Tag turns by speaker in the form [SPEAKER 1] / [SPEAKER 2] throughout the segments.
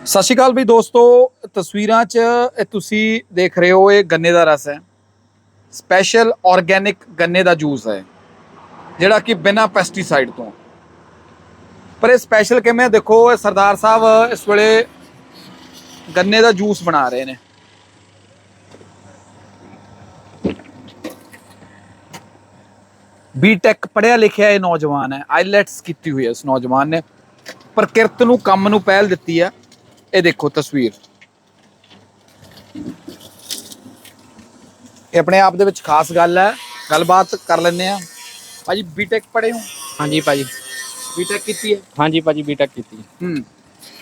[SPEAKER 1] ਸਤਿ ਸ਼੍ਰੀ ਅਕਾਲ ਵੀ ਦੋਸਤੋ, ਤਸਵੀਰਾਂ 'ਚ ਇਹ ਤੁਸੀਂ ਦੇਖ ਰਹੇ ਹੋ, ਇਹ ਗੰਨੇ ਦਾ ਰਸ ਹੈ। ਸਪੈਸ਼ਲ ਆਰਗੇਨਿਕ ਗੰਨੇ ਦਾ ਜੂਸ ਹੈ, ਜਿਹੜਾ ਕਿ ਬਿਨਾਂ ਪੈਸਟੀਸਾਈਡ ਤੋਂ। ਪਰ ਇਹ ਸਪੈਸ਼ਲ ਕਿਵੇਂ ਦੇਖੋ, ਇਹ ਸਰਦਾਰ ਸਾਹਿਬ ਇਸ ਵੇਲੇ ਗੰਨੇ ਦਾ ਜੂਸ ਬਣਾ ਰਹੇ ਨੇ। ਬੀਟੈਕ ਪੜਿਆ ਲਿਖਿਆ ਇਹ ਨੌਜਵਾਨ ਹੈ। ਆਈਲੈਟਸ ਕੀਤੀ ਹੋਈ ਹੈ ਇਸ ਨੌਜਵਾਨ ਨੇ। ਪ੍ਰਕਿਰਤ ਨੂੰ, ਕੰਮ ਨੂੰ ਪਹਿਲ ਦਿੱਤੀ ਹੈ। ਇਹ ਦੇਖੋ ਤਸਵੀਰ ਇਹ ਆਪਣੇ ਆਪ ਦੇ ਵਿੱਚ ਖਾਸ ਗੱਲ ਹੈ। ਗੱਲਬਾਤ ਕਰ ਲੈਂਦੇ ਆ ਭਾਜੀ ਬੀਟੈਕ ਪੜ੍ਹੇ ਹੋ?
[SPEAKER 2] ਹਾਂਜੀ ਭਾਜੀ।
[SPEAKER 1] ਬੀਟੈਕ ਕੀਤੀ ਹੈ?
[SPEAKER 2] ਹਾਂਜੀ ਭਾਜੀ ਬੀਟੈਕ ਕੀਤੀ
[SPEAKER 1] ਹੂੰ।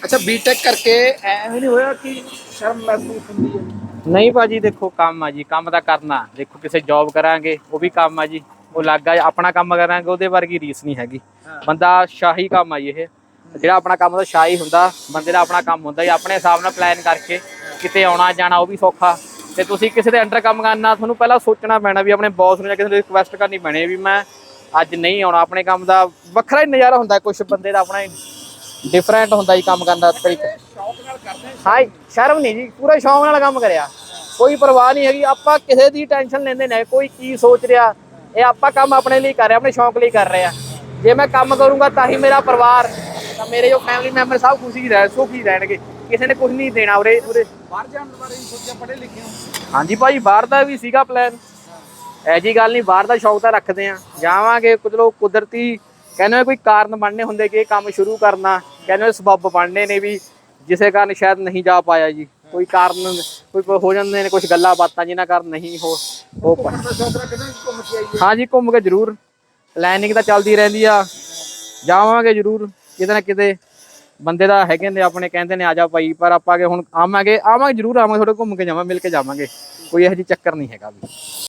[SPEAKER 1] ਅੱਛਾ ਬੀਟੈਕ ਕਰਕੇ ਐਵੇਂ ਨਹੀਂ ਹੋਇਆ ਕਿ ਸ਼ਰਮ ਮਹਿਸੂਸ ਹੁੰਦੀ ਹੈ?
[SPEAKER 2] ਨਹੀਂ ਭਾਜੀ ਦੇਖੋ ਕੰਮ ਆ ਜੀ। ਕੰਮ ਤਾਂ ਕਰਨਾ। ਦੇਖੋ ਕਿਸੇ ਜੌਬ ਕਰਾਂਗੇ ਉਹ ਵੀ ਕੰਮ ਆ ਜੀ। ਉਹ ਲੱਗਾ ਆਪਣਾ ਕੰਮ ਕਰਾਂਗੇ ਉਹਦੇ ਵਰਗੀ ਰੀਸ ਨਹੀਂ ਹੈਗੀ। ਬੰਦਾ ਸ਼ਾਹੀ ਕੰਮ ਆ ਜੀ ਇਹ। ਜਿਹੜਾ ਆਪਣਾ ਕੰਮ ਦਾ ਸ਼ਾਹੀ ਹੁੰਦਾ, ਬੰਦੇ ਦਾ ਆਪਣਾ ਕੰਮ ਹੁੰਦਾ ਜੀ ਆਪਣੇ ਹਿਸਾਬ ਨਾਲ ਪਲਾਨ ਕਰਕੇ ਕਿਤੇ ਆਉਣਾ, ਜਾਣਾ, ਉਹ ਵੀ ਸੌਖਾ। ਤੇ ਤੁਸੀਂ ਕਿਸੇ ਦੇ ਅੰਡਰ ਕੰਮ ਕਰਨਾ, ਤੁਹਾਨੂੰ ਪਹਿਲਾਂ ਸੋਚਣਾ ਪੈਣਾ ਵੀ ਆਪਣੇ ਬੌਸ ਨੂੰ ਜਾਂ ਕਿਸੇ ਨੂੰ ਰਿਕੁਐਸਟ ਕਰਨੀ ਪੈਣੀ ਵੀ ਮੈਂ ਅੱਜ ਨਹੀਂ ਆਉਣਾ, ਆਪਣੇ ਕੰਮ ਦਾ ਵੱਖਰਾ ਹੀ ਨਜ਼ਾਰਾ ਹੁੰਦਾ ਕੁਝ ਬੰਦੇ ਦਾ ਆਪਣਾ ਡਿਫਰੈਂਟ ਹੁੰਦਾ ਜੀ ਕੰਮ ਕਰਨ ਦਾ ਤਰੀਕਾ
[SPEAKER 1] ਸ਼ੌਕ ਨਾਲ ਕਰਦੇ
[SPEAKER 2] ਹਾਂ ਸ਼ਰਮ ਨਹੀਂ ਜੀ, ਪੂਰਾ ਸ਼ੌਕ ਨਾਲ ਕੰਮ ਕਰਿਆ। ਕੋਈ ਪਰਵਾਹ ਨਹੀਂ ਹੈਗੀ, ਆਪਾਂ ਕਿਸੇ ਦੀ ਟੈਨਸ਼ਨ ਲੈਂਦੇ ਨੇ, ਕੋਈ ਕੀ ਸੋਚ ਰਿਹਾ, ਇਹ ਆਪਾਂ ਕੰਮ ਆਪਣੇ ਲਈ ਕਰ ਰਹੇ, ਆਪਣੇ ਸ਼ੌਂਕ ਲਈ ਕਰ ਰਹੇ। ਆ ਜੇ ਮੈਂ ਕੰਮ ਕਰੂੰਗਾ ਤਾਂ ਹੀ ਮੇਰਾ ਪਰਿਵਾਰ ਮੇਰੇ ਜੋ ਫੈਮਿਲੀ ਮੈਂਬਰ ਸਭ ਖੁਸ਼ੀ ਰਹਿ ਸੁਖੀ ਰਹਿਣਗੇ। ਕਿਸੇ ਨੇ ਕੁਝ ਨਹੀਂ ਦੇਣਾ ਉਰੇ ਉਰੇ।
[SPEAKER 1] ਬਾਹਰ ਜਾਣ ਬਾਰੇ ਵੀ ਸੋਚਿਆ ਪੜ੍ਹੇ ਲਿਖੇ ਹੋ?
[SPEAKER 2] ਹਾਂਜੀ ਭਾਈ ਬਾਹਰ ਦਾ ਵੀ ਸੀਗਾ ਪਲਾਨ ਐ ਜੀ ਗੱਲ ਨਹੀਂ ਬਾਹਰ ਦਾ ਸ਼ੌਂਕ ਤਾਂ ਰੱਖਦੇ ਆ ਜਾਵਾਂਗੇ ਕੁਝ ਲੋਕ ਕੁਦਰਤੀ ਕਹਿੰਦੇ ਕੋਈ ਕਾਰਨ ਬਣਨੇ ਹੁੰਦੇ ਕਿ ਇਹ ਕੰਮ ਸ਼ੁਰੂ ਕਰਨਾ ਕਹਿੰਦੇ ਸਬੱਬ ਬਣਨੇ ਨੇ ਵੀ ਜਿਸੇ ਕਾਰਨ ਸ਼ਾਇਦ ਨਹੀਂ ਜਾ ਪਾਇਆ ਜੀ। ਕੋਈ ਕਾਰਨ ਕੋਈ ਹੋ ਜਾਂਦੇ ਨੇ ਕੁਝ ਗੱਲਾਂ ਬਾਤਾਂ ਜਿਨ੍ਹਾਂ ਕਾਰਨ ਨਹੀਂ ਹੋ ਹੋ ਪਾ
[SPEAKER 1] ਦਾ ਸ਼ੌਕ ਰੱਖਦੇ ਹੋ
[SPEAKER 2] ਹਾਂਜੀ ਘੁੰਮ ਕੇ ਜ਼ਰੂਰ। ਪਲੈਨਿੰਗ ਤਾਂ ਚੱਲਦੀ ਰਹਿੰਦੀ ਆ। ਜਾਵਾਂਗੇ ਜ਼ਰੂਰ। ਕਿਤੇ ਨਾ ਕਿਤੇ ਬੰਦੇ ਦਾ ਹੈਗੇ ਨੇ, ਆਪਣੇ ਕਹਿੰਦੇ ਨੇ, ਆ ਜਾ ਭਾਈ, ਪਰ ਆਪਾਂ ਕਿ ਹੁਣ ਆਵਾਂਗੇ ਆਵਾਂਗੇ, ਜ਼ਰੂਰ ਆਵਾਂਗੇ ਥੋੜੇ ਘੁੰਮ ਕੇ ਜਾਵਾਂਗੇ, ਮਿਲ ਕੇ ਜਾਵਾਂਗੇ, ਕੋਈ ਇਹੋ ਜਿਹੀ ਚੱਕਰ ਨਹੀਂ ਹੈਗਾ ਵੀ।